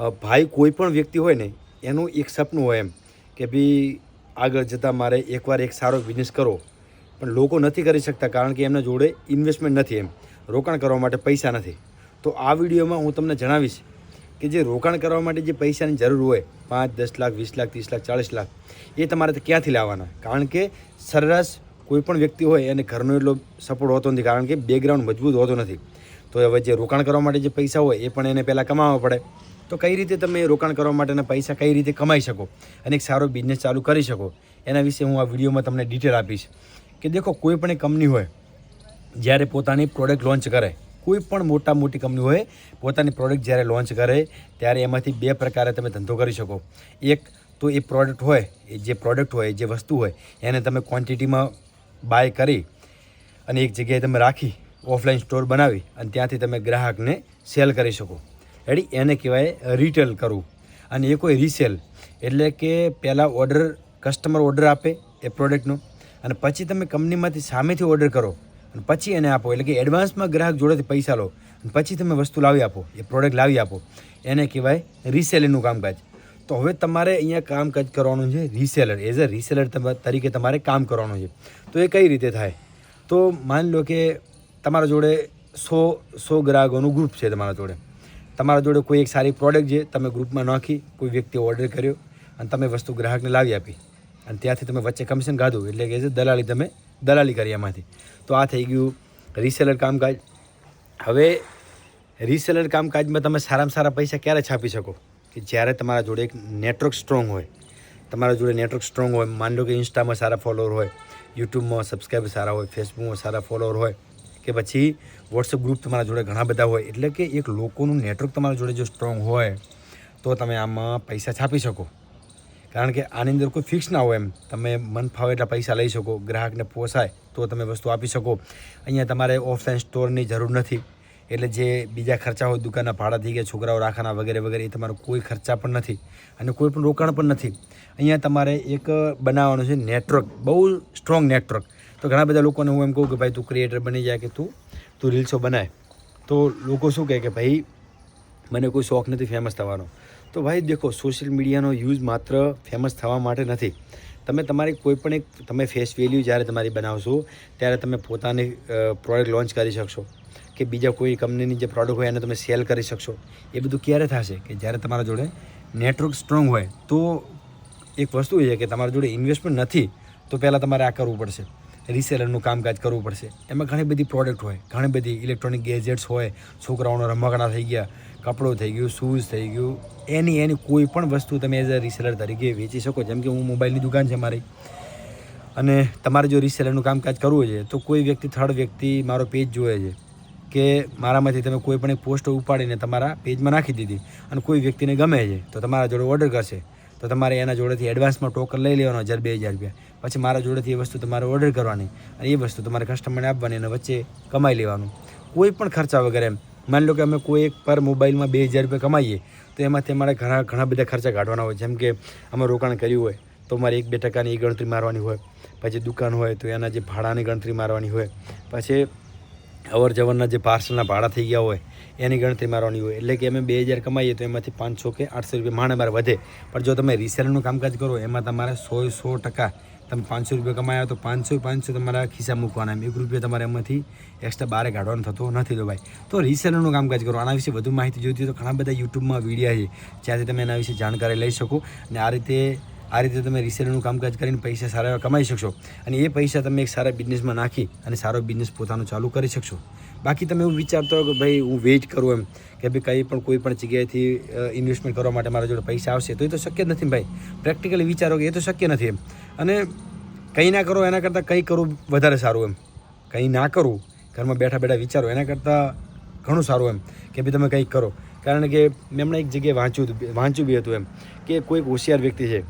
ભાઈ કોઈ પણ વ્યક્તિ હોય ને, એનું એક સપનું હોય એમ કે ભાઈ આગળ જતાં મારે એકવાર એક સારો બિઝનેસ કરો પણ લોકો નથી કરી શકતા કારણ કે એમના જોડે ઇન્વેસ્ટમેન્ટ નથી એમ. રોકાણ કરવા માટે પૈસા નથી. તો આ વિડીયોમાં હું તમને જણાવીશ કે જે રોકાણ કરવા માટે જે પૈસાની જરૂર હોય, પાંચ, દસ લાખ, વીસ લાખ, ત્રીસ લાખ, ચાળીસ લાખ, એ તમારે ક્યાંથી લાવવાના? કારણ કે સરેરાશ કોઈ પણ વ્યક્તિ હોય એને ઘરનો એટલો સપોર્ટ હોતો નથી કારણ કે બેકગ્રાઉન્ડ મજબૂત હોતો નથી. તો હવે જે રોકાણ કરવા માટે જે પૈસા હોય, એ પણ એને પહેલાં કમાવવા પડે. તો કઈ રીતે તમે રોકાણ કરવા માટેના પૈસા કઈ રીતે કમાઈ શકો? અને એક સારો બિઝનેસ ચાલુ કરી શકો. એના વિશે હું આ વિડીયોમાં તમને ડિટેલ આપીશ. કે દેખો, કોઈ પણ કંપની હોય, જ્યારે પોતાની પ્રોડક્ટ લોન્ચ કરે, કોઈ પણ મોટા મોટી કંપની હોય, પોતાની પ્રોડક્ટ જ્યારે લોન્ચ કરે, ત્યારે એમાંથી બે પ્રકારે તમે ધંધો કરી શકો. એક તો એ પ્રોડક્ટ હોય, એ જે પ્રોડક્ટ હોય જે વસ્તુ હોય, એને તમે ક્વોન્ટિટીમાં બાય કરી અને એક જગ્યાએ તમે રાખી ઓફલાઈન સ્ટોર બનાવી અને ત્યાંથી તમે ગ્રાહકને સેલ કરી શકો. રેડી? એને કહેવાય રિટેલ કરવું. અને એ કોઈ રીસેલ એટલે કે પહેલાં ઓર્ડર કસ્ટમર ઓર્ડર આપે એ પ્રોડક્ટનો અને પછી તમે કંપનીમાંથી સામેથી ઓર્ડર કરો. અને પછી એને આપો. એટલે કે એડવાન્સમાં ગ્રાહક જોડેથી પૈસા લો. અને પછી તમે વસ્તુ લાવી આપો. એ પ્રોડક્ટ લાવી આપો. એને કહેવાય રીસેલિંગનું કામકાજ. તો હવે તમારે અહીંયા કામકાજ કરવાનું છે રીસેલર એઝ અ રીસેલર તરીકે તમારે કામ કરવાનું છે. તો એ કઈ રીતે થાય? તો માની લો કે તમારા જોડે સો સો ગ્રાહકોનું ગ્રુપ છે તમારા જોડે. તમારા જોડે કોઈ એક સારી પ્રોડક્ટ જે તમે ગ્રુપમાં નાખી, કોઈ વ્યક્તિએ ઓર્ડર કર્યો અને તમે વસ્તુ ગ્રાહકને લાવી આપી. અને ત્યાંથી તમે વચ્ચે કમિશન ખાધું એટલે કે દલાલી તમે દલાલી કરી એમાંથી. તો આ થઈ ગયું રીસેલર કામકાજ. હવે રીસેલર કામકાજમાં તમે સારામાં સારા પૈસા ક્યારે છાપી શકો? કે જ્યારે તમારા જોડે એક નેટવર્ક સ્ટ્રોંગ હોય, તમારા જોડે નેટવર્ક સ્ટ્રોંગ હોય, માન લો કે ઇન્સ્ટામાં સારા ફોલોવર હોય યુટ્યુબમાં સબસ્ક્રાઈબર સારા હોય ફેસબુકમાં સારા ફોલોવર હોય કે પછી વોટ્સઅપ ગ્રુપ તમારા જોડે ઘણા બધા હોય, એટલે કે એક લોકોનું નેટવર્ક તમારા જોડે જો સ્ટ્રોંગ હોય, તો તમે આમાં પૈસા છાપી શકો. કારણ કે આની અંદર કોઈ ફિક્સ ના હોય એમ. તમે મન ફાવે એટલા પૈસા લઈ શકો, ગ્રાહકને પોસાય તો તમે વસ્તુ આપી શકો. અહીંયા તમારે ઓફલાઈન સ્ટોરની જરૂર નથી. એટલે જે બીજા ખર્ચા હોય, દુકાનના ભાડાથી કે છોકરાઓ રાખવાના વગેરે વગેરે, એ તમારો કોઈ ખર્ચા પણ નથી. અને કોઈ પણ રોકાણ પણ નથી. અહીંયા તમારે એક બનાવવાનું છે નેટવર્ક બહુ સ્ટ્રોંગ નેટવર્ક તો ઘણા બધા લોકોને હું એમ કહું કે ભાઈ તું ક્રિએટર બની જાય કે તું તું રીલ્સો બનાય. તો લોકો શું કહે કે ભાઈ, મને કોઈ શોખ નથી ફેમસ થવાનો. તો ભાઈ દેખો સોશિયલ મીડિયાનો યુઝ માત્ર ફેમસ થવા માટે નથી. તમે તમારી કોઈ પણ એક, તમે ફેસ વેલ્યુ જ્યારે તમારી બનાવશો, ત્યારે તમે પોતાની પ્રોડક્ટ લોન્ચ કરી શકશો. કે બીજા કોઈ કંપનીની જે પ્રોડક્ટ હોય એને તમે સેલ કરી શકશો. એ બધું ક્યારે થશે? કે જ્યારે તમારા જોડે નેટવર્ક સ્ટ્રોંગ હોય, તો એક વસ્તુ એ છે કે તમારા જોડે ઇન્વેસ્ટમેન્ટ નથી, તો પહેલાં તમારે આ કરવું પડશે. રીસેલરનું કામકાજ કરવું પડશે. એમાં ઘણી બધી પ્રોડક્ટ હોય, ઘણી બધી ઇલેક્ટ્રોનિક ગેજેટ્સ હોય, છોકરાઓનો રમકડા થઈ ગયા, કપડું થઈ ગયું શૂઝ થઈ ગયું, એની એની કોઈ પણ વસ્તુ તમે એઝ અ રિસેલર તરીકે વેચી શકો. જેમ કે હું મોબાઈલની દુકાન છે મારી. અને તમારે જો રિસેલરનું કામકાજ કરવું છે, તો કોઈ વ્યક્તિ થર્ડ વ્યક્તિ મારો પેજ જોવે છે કે મારામાંથી તમે કોઈ પણ એક પોસ્ટ ઉપાડીને તમારા પેજમાં નાખી દીધી અને કોઈ વ્યક્તિને ગમે છે, તો તમારા જોડે ઓર્ડર કરશે. તો તમારે એના જોડેથી એડવાન્સમાં ટોકન લઈ લેવાનો હજાર, બે હજાર રૂપિયા. પછી મારા જોડેથી એ વસ્તુ તમારે ઓર્ડર કરવાની અને એ વસ્તુ તમારે કસ્ટમરને આપવાની અને વચ્ચે કમાઈ લેવાનું. કોઈ પણ ખર્ચા વગર એમ. માની લો કે અમે કોઈ એક પર મોબાઈલમાં બે હજાર રૂપિયા કમાઈએ, તો એમાંથી અમારે ઘણા ઘણા બધા ખર્ચા કાઢવાના હોય. જેમ કે અમે રોકાણ કર્યું હોય, તો મારે એક, બે ટકાની એ ગણતરી મારવાની હોય. પછી દુકાન હોય, તો એના જે ભાડાની ગણતરી મારવાની હોય. પછી અવર જવરના જે પાર્સલના ભાડા થઈ ગયા હોય, એની ગણતરી મારવાની હોય. એટલે કે અમે બે હજાર કમાઈએ તો એમાંથી પાંચસો કે આઠસો રૂપિયા માણે મારે વધે. પણ જો તમે રિસેલનું કામકાજ કરો, એમાં તમારે સો સો ટકા તમે પાંચસો રૂપિયા કમાયા તો પાંચસો પાંચસો તમારા ખિસ્સા મૂકવાના. એમ એક રૂપિયા તમારે એમાંથી એક્સ્ટ્રા બારે કાઢવાનો થતો નથી તો ભાઈ. તો રિસેલરનું કામકાજ કરો. આના વિશે વધુ માહિતી જોઈતી તો ઘણા બધા યુટ્યુબમાં વિડીયા છે. જ્યાંથી તમે એના વિશે જાણકારી લઈ શકો. અને આ રીતે આ રીતે તમે રિસેલરનું કામકાજ કરીને પૈસા સારા એવા કમાઈ શકશો. અને એ પૈસા તમે એક સારા બિઝનેસમાં નાખી અને સારો બિઝનેસ પોતાનો ચાલુ કરી શકશો. બાકી તમે એવું વિચારતો હો કે ભાઈ હું વેઇટ કરું એમ, કે ભાઈ કંઈ પણ, કોઈ પણ જગ્યાએથી ઇન્વેસ્ટમેન્ટ કરવા માટે મારા જોડે પૈસા આવશે, તો એ તો શક્ય નથી ભાઈ. પ્રેક્ટિકલી વિચારો કે એ તો શક્ય નથી એમ. અને કંઈ ના કરો એના કરતાં કંઈ કરવું વધારે સારું એમ. કંઈ ના કરવું ઘરમાં બેઠા બેઠા વિચારો, એના કરતાં ઘણું સારું એમ, કે ભાઈ તમે કંઈક કરો. કારણ કે મેં હમણાં એક જગ્યાએ વાંચ્યું હતું, વાંચ્યું બી હતું એમ, કે કોઈક હોશિયાર વ્યક્તિ છે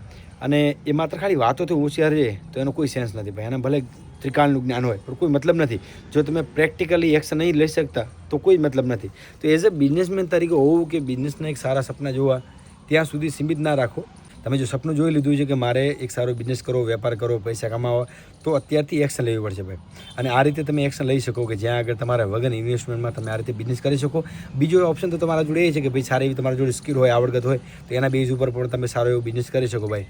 અને એ માત્ર ખાલી વાતોથી હોશિયાર છે તો એનો કોઈ સેન્સ નથી ભાઈ. એને ભલે ત્રિકાળનું જ્ઞાન હોય, પણ કોઈ મતલબ નથી. જો તમે પ્રેક્ટિકલી એક્શન નહીં લઈ શકતા, તો કોઈ મતલબ નથી. તો એઝ અ બિઝનેસમેન તરીકે હોવું કે બિઝનેસના એક સારા સપના જોવા, ત્યાં સુધી સીમિત ના રાખો. તમે જો સપનું જોઈ લીધું છે કે મારે એક સારો બિઝનેસ કરવો, વેપાર કરવો, પૈસા કમાવો, તો અત્યારથી એક્શન લેવી પડશે ભાઈ. અને આ રીતે તમે એક્શન લઈ શકો કે જ્યાં આગળ તમારા વગર ઇન્વેસ્ટમેન્ટમાં તમે આ રીતે બિઝનેસ કરી શકો. બીજો ઓપ્શન તો તમારા જોડે એ છે કે ભાઈ સારી એવી તમારા જોડે સ્કિલ હોય આવડગત હોય, તો એના બેઝ ઉપર પણ તમે સારો એવો બિઝનેસ કરી શકો ભાઈ.